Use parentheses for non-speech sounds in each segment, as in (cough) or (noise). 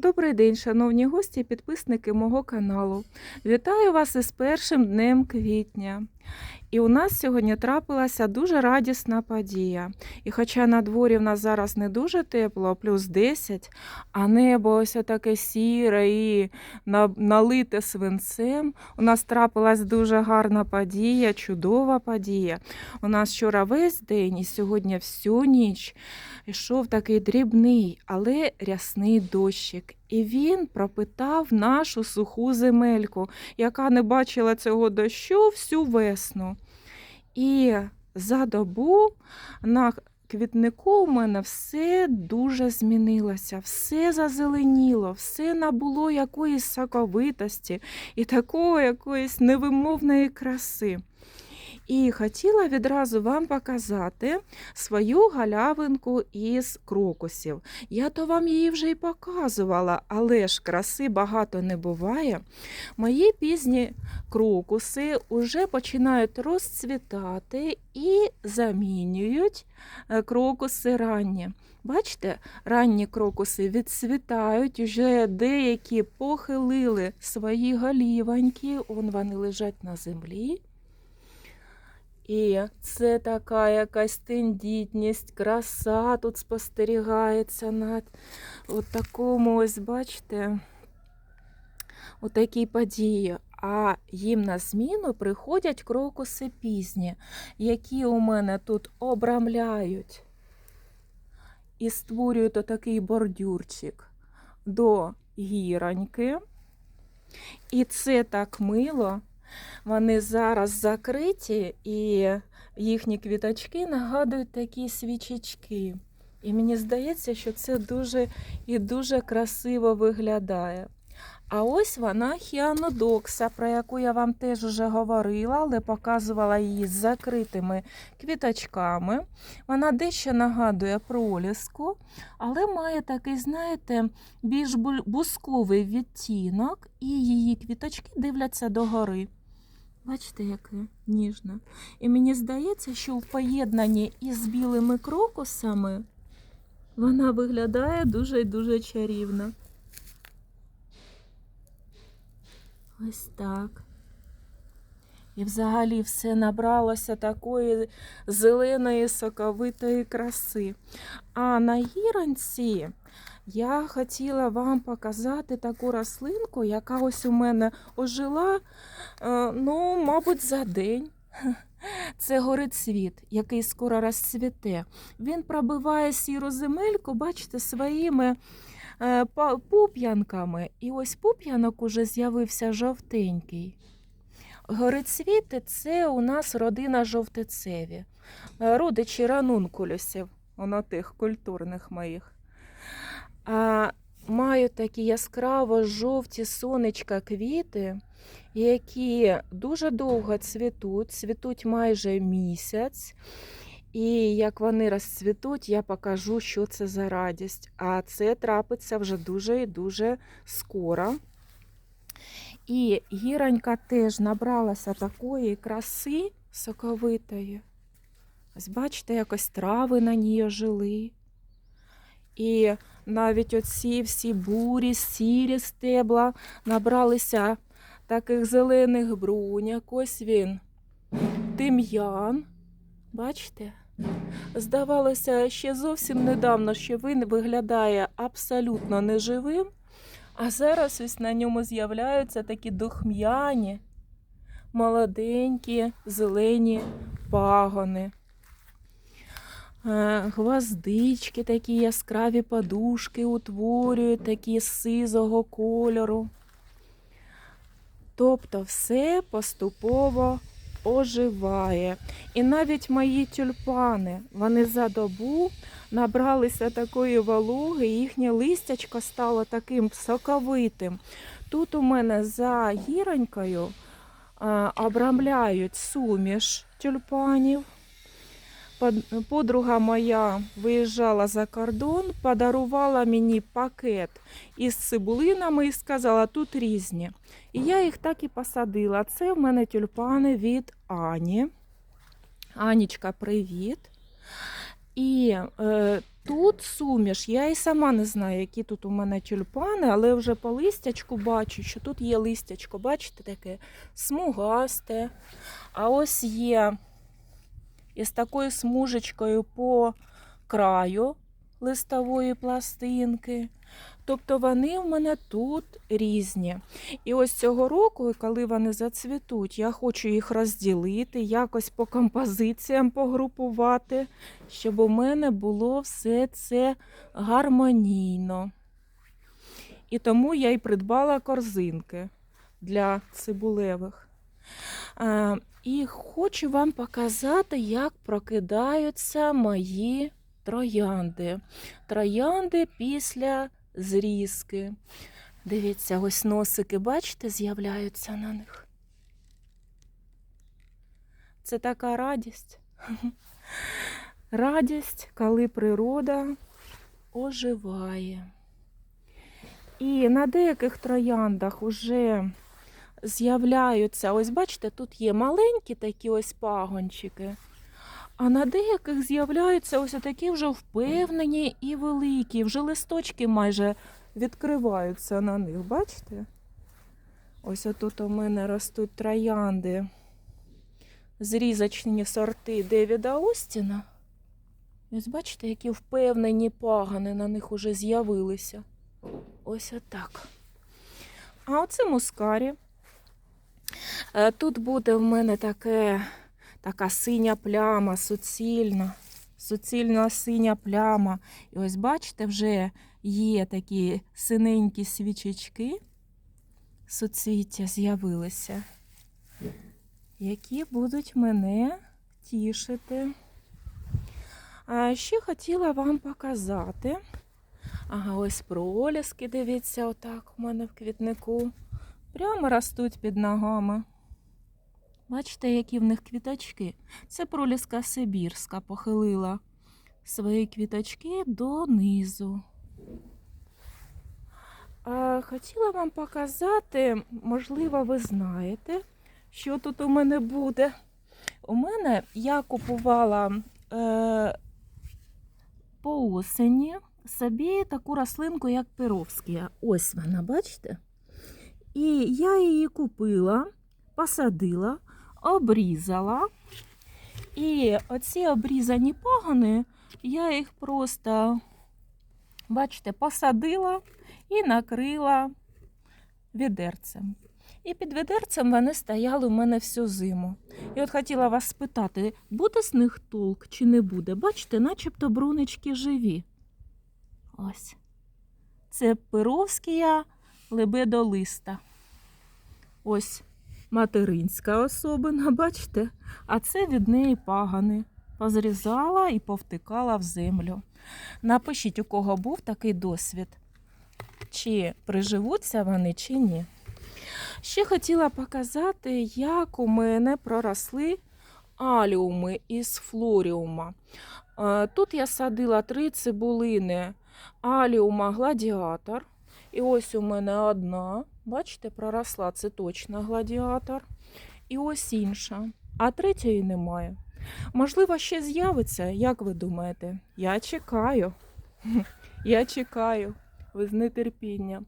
Добрий день, шановні гості і підписники мого каналу. Вітаю вас із першим днем квітня. І у нас сьогодні трапилася дуже радісна подія. І хоча на дворі в нас зараз не дуже тепло, плюс 10, а небо ось таке сіре і налите свинцем, у нас трапилась дуже гарна подія, чудова подія. У нас вчора весь день і сьогодні всю ніч йшов такий дрібний, але рясний дощик. І він пропитав нашу суху земельку, яка не бачила цього дощу всю весну. І за добу на квітнику у мене все дуже змінилося, все зазеленіло, все набуло якоїсь соковитості і такої якоїсь невимовної краси. І хотіла відразу вам показати свою галявинку із крокусів. Я то вам її вже й показувала, але ж краси багато не буває. Мої пізні крокуси вже починають розцвітати і замінюють е, крокуси ранні. Бачите, ранні крокуси відцвітають, вже деякі похилили свої голівоньки, он вони лежать на землі. І це така якась тендітність, краса тут спостерігається на от такому ось, бачите, от такій події. А їм на зміну приходять крокуси пізні, які у мене тут обрамляють і створюють отакий бордюрчик до гіроньки. І це так мило. Вони зараз закриті, і їхні квіточки нагадують такі свічечки. І мені здається, що це дуже і дуже красиво виглядає. А ось вона хіанодокса, про яку я вам теж уже говорила, але показувала її з закритими квіточками. Вона дещо нагадує проліску, але має такий, знаєте, більш бу- бусковий відтінок, і її квіточки дивляться догори. Бачите, яке ніжне. І мені здається, що в поєднанні із білими крокусами вона виглядає дуже і дуже чарівно. Ось так. І взагалі все набралося такої зеленої соковитої краси. А на гіронці я хотіла вам показати таку рослинку, яка ось у мене ожила, е, ну, мабуть, за день. (laughs) Це горицвіт, який скоро розцвіте. Він пробиває сіру земельку, бачите, своїми е, пуп'янками. І ось пуп'янок уже з'явився жовтенький. Горицвіти це у нас родина жовтицеві, е, родичі ранункулюсів, воно тих культурних моїх. А, мають такі яскраво жовті сонечка квіти, які дуже довго цвітуть, цвітуть майже місяць. І як вони розцвітуть, я покажу, що це за радість. А це трапиться вже дуже і дуже скоро. І гіронька теж набралася такої краси соковитої. Ось бачите, якось трави на ній ожили. І навіть оці всі бурі, сірі стебла набралися таких зелених бруняк. Ось він, тим'ян. Бачите? Здавалося, ще зовсім недавно, що він виглядає абсолютно неживим, а зараз ось на ньому з'являються такі духм'яні, молоденькі, зелені пагони. Е, Гвоздички, такі яскраві подушки утворюють, такі сизого кольору. Тобто все поступово оживає. І навіть мої тюльпани, вони за добу набралися такої вологи, їхнє листячко стало таким соковитим. Тут у мене за гіронькою е, обрамляють суміш тюльпанів. Под- Подруга моя виїжджала за кордон, подарувала мені пакет із цибулинами і сказала, тут різні. І я їх так і посадила. Це в мене тюльпани від Ані. Анічка, привіт. І е, тут суміш, я і сама не знаю, які тут у мене тюльпани, але вже по листячку бачу, що тут є листячко, бачите, таке смугасте. А ось є із такою смужечкою по краю листової пластинки. Тобто вони в мене тут різні. І ось цього року, коли вони зацвітуть, я хочу їх розділити, якось по композиціям погрупувати, щоб у мене було все це гармонійно. І тому я й придбала корзинки для цибулевих. І хочу вам показати, як прокидаються мої троянди. Троянди після зрізки. Дивіться, ось носики, бачите, з'являються на них. Це така радість. (laughs) Радість, коли природа оживає. І на деяких трояндах вже з'являються, ось бачите, тут є маленькі такі ось пагончики. А на деяких з'являються ось такі вже впевнені і великі. Вже листочки майже відкриваються на них, бачите? Ось отут у мене ростуть троянди. Зрізочні сорти Девіда Остіна. Ось бачите, які впевнені пагани на них уже з'явилися. Ось отак. А оце мускарі. Е, Тут буде в мене таке така синя пляма, суцільна, суцільна синя пляма. І ось бачите, вже є такі синенькі свічечки, суцвіття з'явилися, які будуть мене тішити. А ще хотіла вам показати. Ага, ось проліски, дивіться, отак у мене в квітнику. Прямо ростуть під ногами. Бачите, які в них квіточки. Це проліска Сибірська похилила свої квіточки донизу. Хотіла вам показати, можливо, ви знаєте, що тут у мене буде. У мене я купувала е, по осені собі таку рослинку, як пировська. Ось вона, бачите? І я її купила, посадила, обрізала. І оці обрізані пагони, я їх просто, бачите, посадила і накрила відерцем. І під відерцем вони стояли у мене всю зиму. І от хотіла вас спитати, буде з них толк чи не буде? Бачите, начебто брунички живі. Ось. Це пировськія лебедолиста. Ось материнська особина, (laughs) бачите? А це від неї пагани. Позрізала і повтикала в землю. Напишіть, у кого був такий досвід, чи приживуться вони, чи ні. Ще хотіла показати, як у мене проросли аліуми із флоріума. Е, Тут я садила три цибулини аліума гладіатор. І ось у мене одна, бачите, проросла, це точно гладіатор. І ось інша. А третьої немає. Можливо, ще з'явиться, як ви думаєте? Я чекаю. (laughs) Я чекаю ви з нетерпінням.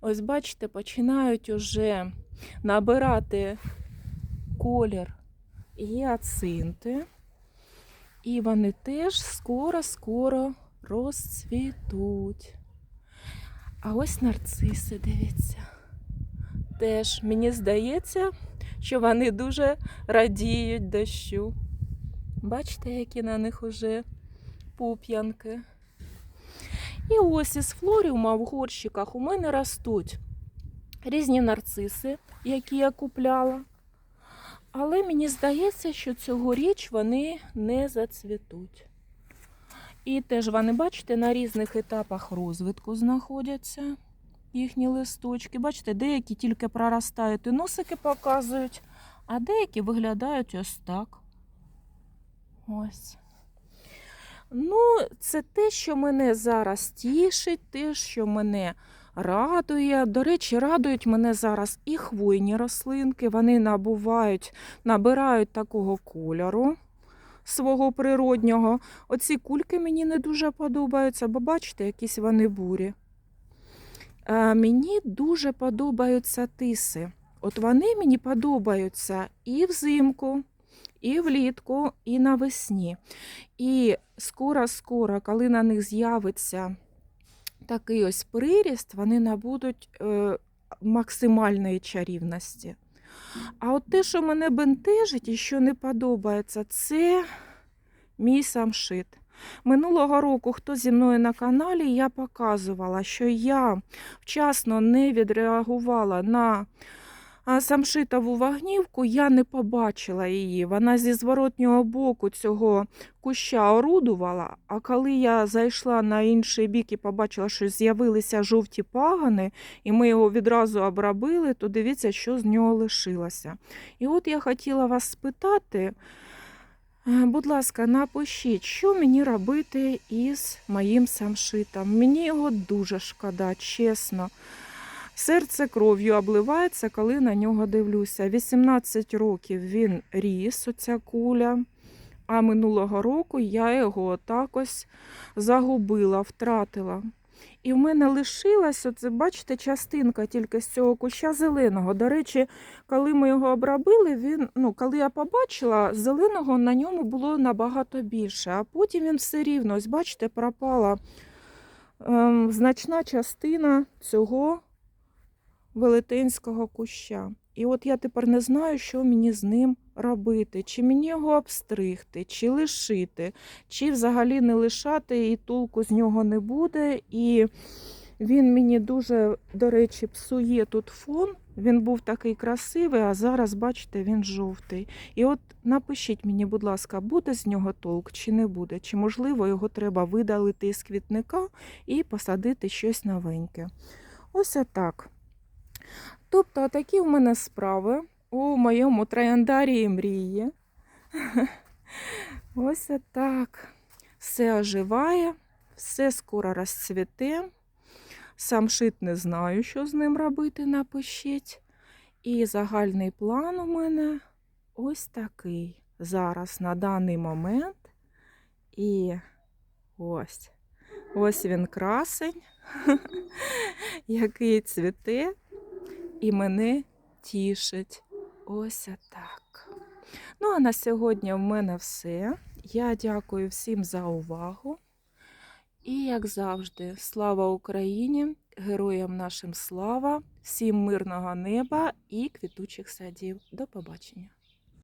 Ось бачите, починають уже набирати колір гіацинти. І вони теж скоро-скоро розцвітуть. А ось нарциси, дивіться. Теж мені здається, що вони дуже радіють дощу. Бачите, які на них уже пуп'янки. І ось із флоріума в горщиках у мене ростуть різні нарциси, які я купляла. Але мені здається, що цьогоріч вони не зацвітуть. І теж вони, бачите, на різних етапах розвитку знаходяться їхні листочки. Бачите, деякі тільки проростають і носики показують, а деякі виглядають ось так. Ось. Ну, це те, що мене зараз тішить, те, що мене радує. До речі, радують мене зараз і хвойні рослинки. Вони набувають, набирають такого кольору. Свого природнього. Оці кульки мені не дуже подобаються, бо бачите, якісь вони бурі. Е, мені дуже подобаються тиси. От вони мені подобаються і взимку, і влітку, і навесні. І скоро-скоро, коли на них з'явиться такий ось приріст, вони набудуть е, максимальної чарівності. А от те, що мене бентежить і що не подобається, це мій самшит. Минулого року, хто зі мною на каналі, я показувала, що я вчасно не відреагувала на самшитову вогнівку, я не побачила її. Вона зі зворотнього боку цього куща орудувала. А коли я зайшла на інший бік і побачила, що з'явилися жовті пагани, і ми його відразу обробили, то дивіться, що з нього лишилося. І от я хотіла вас спитати. Е, Будь ласка, напишіть, що мені робити із моїм самшитом. Мені його дуже шкода, чесно. Серце кров'ю обливається, коли на нього дивлюся. 18 років він ріс, оця куля. А минулого року я його отак ось загубила, втратила. І в мене лишилась, оце, бачите, частинка тільки з цього куща зеленого. До речі, коли ми його обробили, він, ну, коли я побачила, зеленого на ньому було набагато більше. А потім він все рівно, ось бачите, пропала ем, значна частина цього велетенського куща. І от я тепер не знаю, що мені з ним робити. Чи мені його обстригти, чи лишити, чи взагалі не лишати, і толку з нього не буде. І він мені дуже, до речі, псує тут фон. Він був такий красивий, а зараз, бачите, він жовтий. І от напишіть мені, будь ласка, буде з нього толк чи не буде, чи можливо його треба видалити із квітника і посадити щось новеньке. Ось отак. Тобто, такі в мене справи у моєму трояндарії мрії. (laughs) Ось так. Все оживає, все скоро розцвіте. Сам шит не знаю, що з ним робити, напишіть. І загальний план у мене ось такий. Зараз на даний момент. І ось. Ось він красень, (laughs) який цвіте і мене тішить. Ось так. Ну, а на сьогодні в мене все. Я дякую всім за увагу. І, як завжди, слава Україні, героям нашим слава, всім мирного неба і квітучих садів. До побачення!